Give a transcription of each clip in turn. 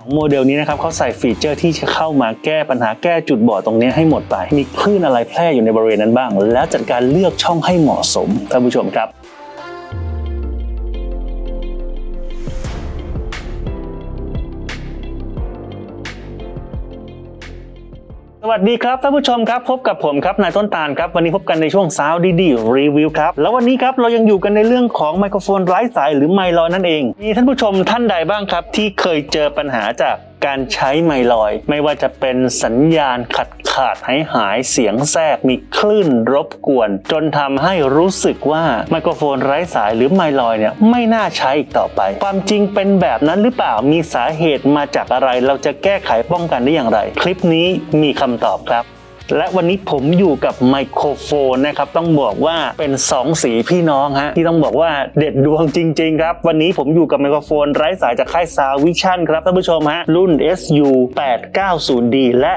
ของโมเดลนี้นะครับเขาใส่ฟีเจอร์ที่จะเข้ามาแก้ปัญหาแก้จุดบอดตรงนี้ให้หมดไป มีคลื่นอะไรแพร่อยู่ในบริเวณนั้นบ้าง แล้วจัดการเลือกช่องให้เหมาะสมท่านผู้ชมครับ วัสดีครับท่านผู้ชมครับพบกับผมครับนายต้นตาลครับวันนี้พบกันในช่วงสาวดีดีรีวิวครับแล้ววันนี้ครับเรายังอยู่กันในเรื่องของไมโครโฟนไร้สายหรือไมลอยนั่นเองมีท่านผู้ชมท่านใดบ้างครับที่เคยเจอปัญหาจาก การใช้ไมลอย ไม่ว่าจะเป็นสัญญาณขัดขาดหายหายเสียงแทรกมีคลื่นรบกวน จนทำให้รู้สึกว่าไมโครโฟนไร้สายหรือไมลอยเนี่ยไม่น่าใช้อีกต่อไป ความจริงเป็นแบบนั้นหรือเปล่ามีสาเหตุมาจากอะไร เราจะแก้ไขป้องกันได้อย่างไร คลิปนี้มีคำตอบครับ และวันนี้ผมอยู่กับไมโครโฟนนะครับต้องบอกว่าเป็น 2 สีพี่น้องฮะที่ต้องบอกว่าเด็ดดวงจริง ๆ ครับ วันนี้ผมอยู่กับไมโครโฟนไร้สายจากค่ายซาวิชั่นครับท่านผู้ชมฮะรุ่น SU 890D และ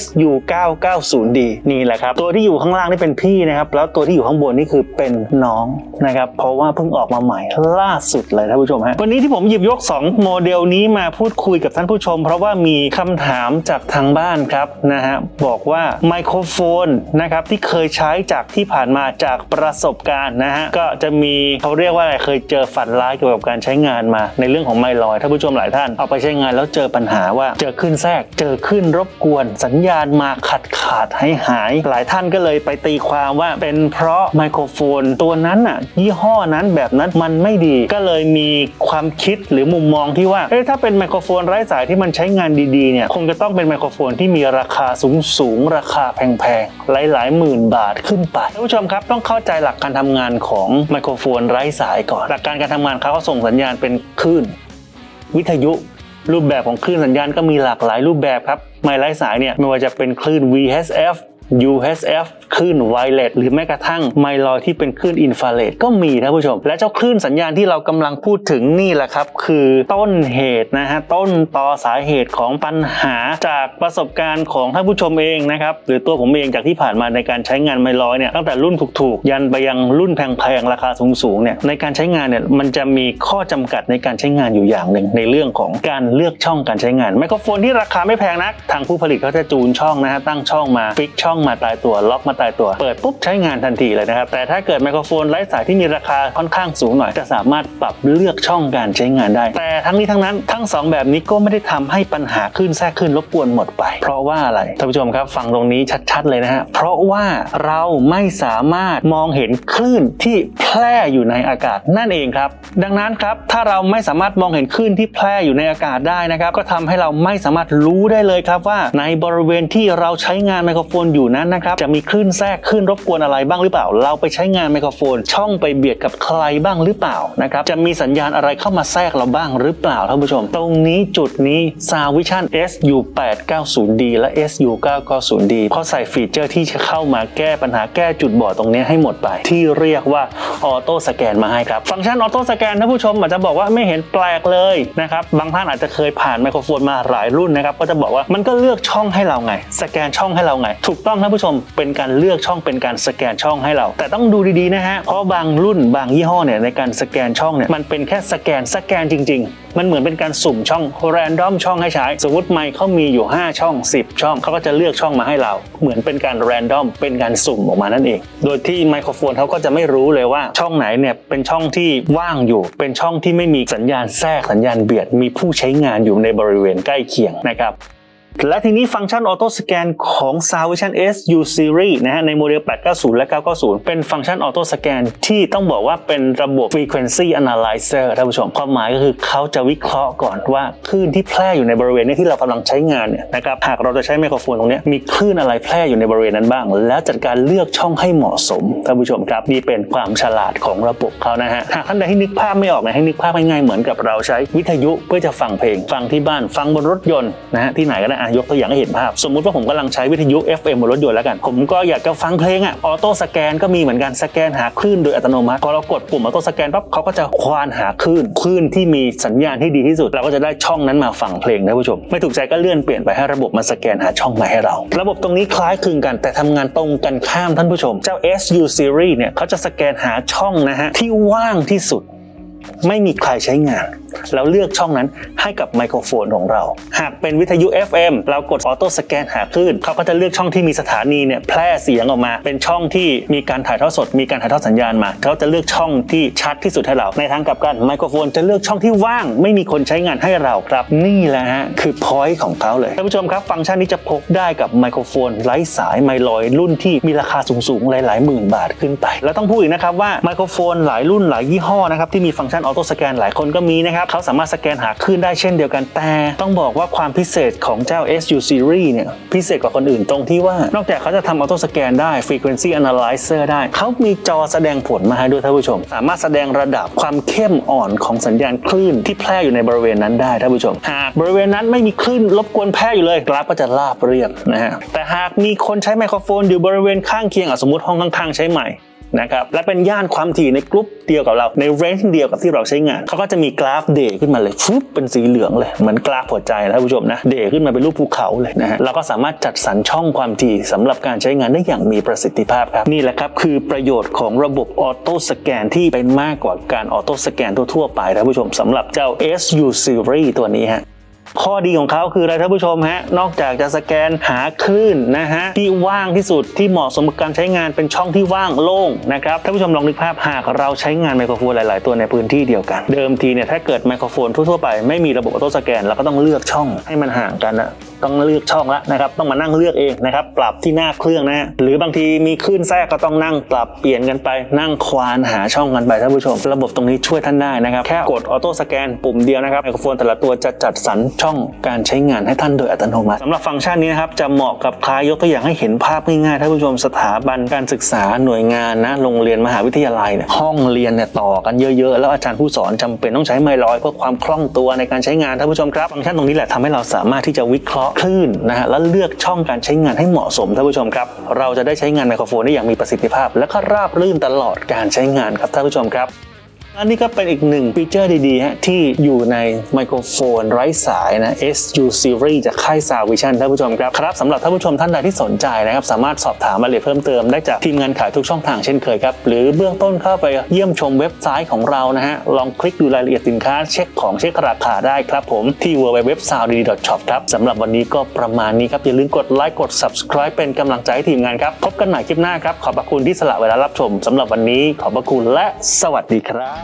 SU 990D นี่แหละครับ ตัวที่อยู่ข้างล่างนี่เป็นพี่นะครับ แล้วตัวที่อยู่ข้างบนนี่คือเป็นน้องนะครับ เพราะว่าเพิ่งออกมาใหม่ล่าสุดเลยท่านผู้ชมฮะ วันนี้ที่ผมหยิบยก 2 โมเดลนี้มาพูดคุยกับท่านผู้ชม เพราะว่ามีคำถามจากทางบ้านครับนะฮะบอกว่าไมโครโฟนนะครับที่เคยใช้จากที่ผ่านมาจากประสบการณ์นะฮะก็จะมีเขาเรียกว่าอะไรเคยเจอฝันร้ายเกี่ยวกับการใช้งานมา ในเรื่องของไมลอยท่านผู้ชมหลายท่านเอาไปใช้งานแล้วเจอปัญหาว่าเจอขึ้นแทรกเจอขึ้นรบกวนสัญญญาณมาขัดขาดหายหาย หลายท่านก็เลยไปตีความว่าเป็นเพราะไมโครโฟน ตัวนั้นอะยี่ห้อนั้นแบบนั้นมันไม่ดีก็เลยมีความคิดหรือมุมมองที่ว่าเอ๊ะถ้าเป็นไมโครโฟนไร้สายที่มันใช้งานดีๆเนี่ยคงจะต้องเป็นไมโครโฟนที่มีราคาสูงสูงๆราคาแพงๆหลายๆหมื่นบาทขึ้นไปท่านผู้ชมครับต้องเข้าใจหลักการทำงานของไมโครโฟนไร้สายก่อน หลักการการทำงานเขาก็ส่งสัญญาณเป็นคลื่นวิทยุ รูปแบบของคลื่นสัญญาณก็มีหลากหลายรูปแบบครับ ไมค์ไร้สายเนี่ยไม่ว่าจะเป็นคลื่น VHF UHF คลื่นไวเลสหรือแม้กระทั่งไมลอยที่เป็นคลื่นอินฟราเรดก็มีท่านผู้ชม และเจ้าคลื่นสัญญาณที่เรากำลังพูดถึงนี่แหละครับ คือต้นเหตุนะฮะต้นตอสาเหตุของปัญหาจากประสบการณ์ของท่านผู้ชมเองนะครับหรือตัวผมเองจากที่ผ่านมาในการใช้งานไมลอยเนี่ยตั้งแต่รุ่นถูกๆ ยันไปยังรุ่นแพงๆราคาสูงๆเนี่ยในการใช้งานเนี่ยมันจะมีข้อจำกัดในการใช้งานอยู่อย่างหนึ่งในเรื่องของการเลือกช่องการใช้งานไมโครโฟนที่ราคาไม่แพงนักทางผู้ผลิตเขาจะจูนช่องนะฮะตั้งช่องมาฟิกช่ององมาตายตัวล็อกมาตายตัว เปิดปุ๊บใช้งานทันทีเลยนะครับแต่ถ้าเกิดไมโครโฟนไร้สายที่มีราคาค่อนข้างสูงหน่อย จะสามารถปรับเลือกช่องการใช้งานได้ แต่ทั้งนี้ทั้งนั้นทั้งสองแบบนี้ก็ไม่ได้ทำให้ปัญหาคลื่นแทรกคลื่นรบกวนหมดไป เพราะว่าอะไรท่านผู้ชมครับฟังตรงนี้ชัดๆเลยนะฮะเพราะว่าเราไม่สามารถมองเห็นคลื่นที่แพร่อยู่ในอากาศนั่นเองครับ ดังนั้นครับถ้าเราไม่สามารถมองเห็นคลื่นที่แพร่อยู่ในอากาศได้นะครับก็ทำให้เราไม่สามารถรู้ได้เลยครับว่าในบริเวณที่เราใช้งานไมโครโฟนอยู่นั้นนะครับจะมีคลื่นแทรกคลื่นรบกวนอะไรบ้างหรือเปล่า เราไปใช้งานไมโครโฟน ช่องไปเบียดกับใครบ้างหรือเปล่านะครับจะมีสัญญาณอะไรเข้ามาแทรกเราบ้างหรือเปล่าท่านผู้ชม ตรงนี้จุดนี้ s a v i s i o n SU 890D และ SU 990D เพราะใส่ฟีเจอร์ที่จะเข้ามาแก้ปัญหาแก้จุดบอดตรงนี้ให้หมดไป ที่เรียกว่าออโต้สแกนมาให้ครับ ฟังก์ชันออโต้สแกนท่านผู้ชมอาจจะบอกว่าไม่เห็นแปลกเลยนะครับบางท่านอาจจะเคยผ่านไมโครโฟนมาหลายรุ่นนะครับก็จะบอกว่ามันก็เลือกช่องให้เราไง สแกนช่องให้เราไง ถูกต้ององท่านผู้ชมเป็นการเลือกช่องเป็นการสแกนช่องให้เรา แต่ต้องดูดีๆนะฮะเพราะบางรุ่นบางยี่ห้อเนี่ยในการสแกนช่องเนี่ยมันเป็นแค่สแกนสแกนจริง ๆมันเหมือนเป็นการสุ่มช่องแรนดอมช่องให้ใช้ สมมติไมค์เขามีอยู่ 5 ช่อง 10 ช่องเขาก็จะเลือกช่องมาให้เรา เหมือนเป็นการแรนดอมเป็นการสุ่มออกมานั่นเอง โดยที่ไมโครโฟนเขาก็จะไม่รู้เลยว่าช่องไหนเนี่ยเป็นช่องที่ว่างอยู่ เป็นช่องที่ไม่มีสัญญาณแทรกสัญญาณเบียด มีผู้ใช้งานอยู่ในบริเวณใกล้เคียงนะครับ และทีนี้ฟังก์ชันออโต้สแกนของ s a v i s i o n SU Series นะฮะในโมเดล 890 และ 990 เป็นฟังก์ชันออโต้สแกนที่ต้องบอกว่าเป็นระบบ Frequency Analyzer ท่านผู้ชมความหมายก็คือเขาจะวิเคราะห์ก่อนว่าคลื่นที่แพร่อยู่ในบริเวณนี้ที่เรากำลังใช้งานเนี่ยนะครับหากเราจะใช้ไมโครโฟนตรงนี้มีคลื่นอะไรแพร่อยู่ในบริเวณนั้นบ้าง แล้วจัดการเลือกช่องให้เหมาะสมท่านผู้ชมครับนี่เป็นความฉลาดของระบบเขานะฮะหากท่านใดที่นึกภาพไม่ออกนะให้นึกภาพง่ายๆเหมือนกับเราใช้วิทยุเพื่อจะฟังเพลง ฟังที่บ้านฟังบนรถยนต์นะฮะที่ไหนก็ได้อะยกตัวอย่างให้เห็นภาพ สมมุติว่าผมกำลังใช้วิทยุ FM บนรถยนต์แล้วกัน ผมก็อยากจะฟังเพลงอะออโต้สแกนก็มีเหมือนกันสแกนหาคลื่นโดยอัตโนมัติพอเรากดปุ่มออโต้สแกนปั๊บเขาก็จะควานหาคลื่นคลื่นที่มีสัญญาณที่ดีที่สุด เราก็จะได้ช่องนั้นมาฟังเพลงนะผู้ชม ไม่ถูกใจก็เลื่อนเปลี่ยนไปให้ระบบมาสแกนหาช่องใหม่ให้เรา ระบบตรงนี้คล้ายคลึงกัน แต่ทำงานตรงกันข้ามท่านผู้ชม เจ้า SU Series เนี่ยเขาจะสแกนหาช่องนะฮะที่ว่างที่สุด ไม่มีใครใช้งาน แล้วเลือกช่องนั้นให้กับไมโครโฟนของเรา หากเป็นวิทยุ FM เรากดออโต้สแกนหาคลื่นเขาก็จะเลือกช่องที่มีสถานีเนี่ยแพร่เสียงออกมา เป็นช่องที่มีการถ่ายทอดสด มีการถ่ายทอดสัญญาณมาเขาจะเลือกช่องที่ชัดที่สุดให้เรา ในทางกลับกันไมโครโฟนจะเลือกช่องที่ว่าง ไม่มีคนใช้งานให้เราครับนี่แหละฮะคือพอยต์ของเขาเลยท่านผู้ชมครับ ฟังก์ชันนี้จะพกได้กับไมโครโฟนไร้สายไมลอยรุ่นที่มีราคาสูงๆหลายๆหมื่นบาทขึ้นไป แล้วต้องพูดอีกนะครับว่าไมโครโฟนหลายรุ่นหลายยี่ห้อนะครับที่มีฟังก์ชันออโต้สแกนหลายคนก็มีนะครับเขาสามารถสแกนหาคลื่นได้เช่นเดียวกันแต่ ต้องบอกว่าความพิเศษของเจ้า SU Series เนี่ยพิเศษกว่าคนอื่นตรงที่ว่านอกจากเขาจะทำออโต้สแกนได้ Frequency Analyzer ได้ เขามีจอแสดงผลมาให้ด้วยท่านผู้ชม สามารถแสดงระดับความเข้มอ่อนของสัญญาณคลื่นที่แพร่อยู่ในบริเวณนั้นได้ท่านผู้ชม หากบริเวณนั้นไม่มีคลื่นรบกวนแพร่อยู่เลยกราฟก็จะราบเรียบนะฮะแต่หากมีคนใช้ไมโครโฟนอยู่บริเวณข้างเคียงอสมมติห้องข้างๆใช้ใหม่ นะครับและเป็นย่านความถี่ในกรุ๊ปเดียวกับเราในเรนจ์เดียวกับที่เราใช้งานเขาก็จะมีกราฟเดย์ขึ้นมาเลยฟึบเป็นสีเหลืองเลยเหมือนกราฟหัวใจนะท่านผู้ชมนะเดย์ขึ้นมาเป็นรูปภูเขาเลยนะฮะเราก็สามารถจัดสรรช่องความถี่สำหรับการใช้งานได้อย่างมีประสิทธิภาพครับนี่แหละครับคือประโยชน์ของระบบออโต้สแกนที่เป็นมากกว่าการออโต้สแกนทั่วๆไปท่านผู้ชมสำหรับเจ้า SU Series ตัวนี้ฮะ ข้อดีของเขาคืออะไรท่านผู้ชมฮะ นอกจากจะสแกนหาคลื่นนะฮะที่ว่างที่สุดที่เหมาะสมกับการใช้งานเป็นช่องที่ว่างโล่งนะครับท่านผู้ชมลองนึกภาพหากเราใช้งานไมโครโฟนหลาย ๆ ตัวในพื้นที่เดียวกัน เดิมทีเนี่ยถ้าเกิดไมโครโฟนทั่ว ๆ ไปไม่มีระบบออโต้สแกนเราก็ต้องเลือกช่องให้มันห่างกันนะต้องเลือกช่องละนะครับต้องมานั่งเลือกเองนะครับปรับที่หน้าเครื่องนะฮะหรือบางทีมีคลื่นแทรกก็ต้องนั่งปรับเปลี่ยนกันไป นั่งควานหาช่องกันไปท่านผู้ชม ระบบตรงนี้ช่วยท่านได้นะครับแค่กดออโต้สแกนปุ่มเดียวนะครับไมโครโฟนแต่ละตัวจะจัดสรรช่องการใช้งานให้ท่านโดยอัตโนมัติสำหรับฟังก์ชันนี้นะครับจะเหมาะกับใครยยกตัวอย่างให้เห็นภาพง่ายๆท่านผู้ชมสถาบันการศึกษาหน่วยงานนะโรงเรียนมหาวิทยาลัยเนี่ยห้องเรียนเนี่ยต่อกันเยอะๆ แล้วอาจารย์ผู้สอนจำเป็นต้องใช้ไมค์ลอยเพื่อความคล่องตัวในการใช้งานท่านผู้ชมครับฟังก์ชันตรงนี้แหละทำให้เราสามารถที่จะวิเคราะห์คลื่นนะฮะและเลือกช่องการใช้งานให้เหมาะสมท่านผู้ชมครับ เราจะได้ใช้งานไมโครโฟนได้อย่างมีประสิทธิภาพ และก็ราบรื่นตลอดการใช้งานครับท่านผู้ชมครับ อันนี้ก็เป็นอีกหนึ่งฟีเจอร์ดีๆฮะที่อยู่ในไมโครโฟนไร้สายนะ SU Series จากค่าย Sound Vision ท่านผู้ชมครับครับสำหรับท่านผู้ชมท่านใดที่สนใจนะครับสามารถสอบถามรายละเอียดเพิ่มเติมได้จากทีมงานขายทุกช่องทางเช่นเคยครับหรือเบื้องต้นเข้าไปเยี่ยมชมเว็บไซต์ของเรานะฮะลองคลิกดูรายละเอียดสินค้าเช็คของเช็คราคาได้ครับผมที่ www.soundd.shop ครับสำหรับวันนี้ก็ประมาณนี้ครับอย่าลืมกดไลค์กด subscribe เป็นกำลังใจให้ทีมงานครับพบกันใหม่คลิปหน้าครับขอบพระคุณที่สละเวลารับชมสำหรับวันนี้ขอบพระคุณและสวัสดีครับ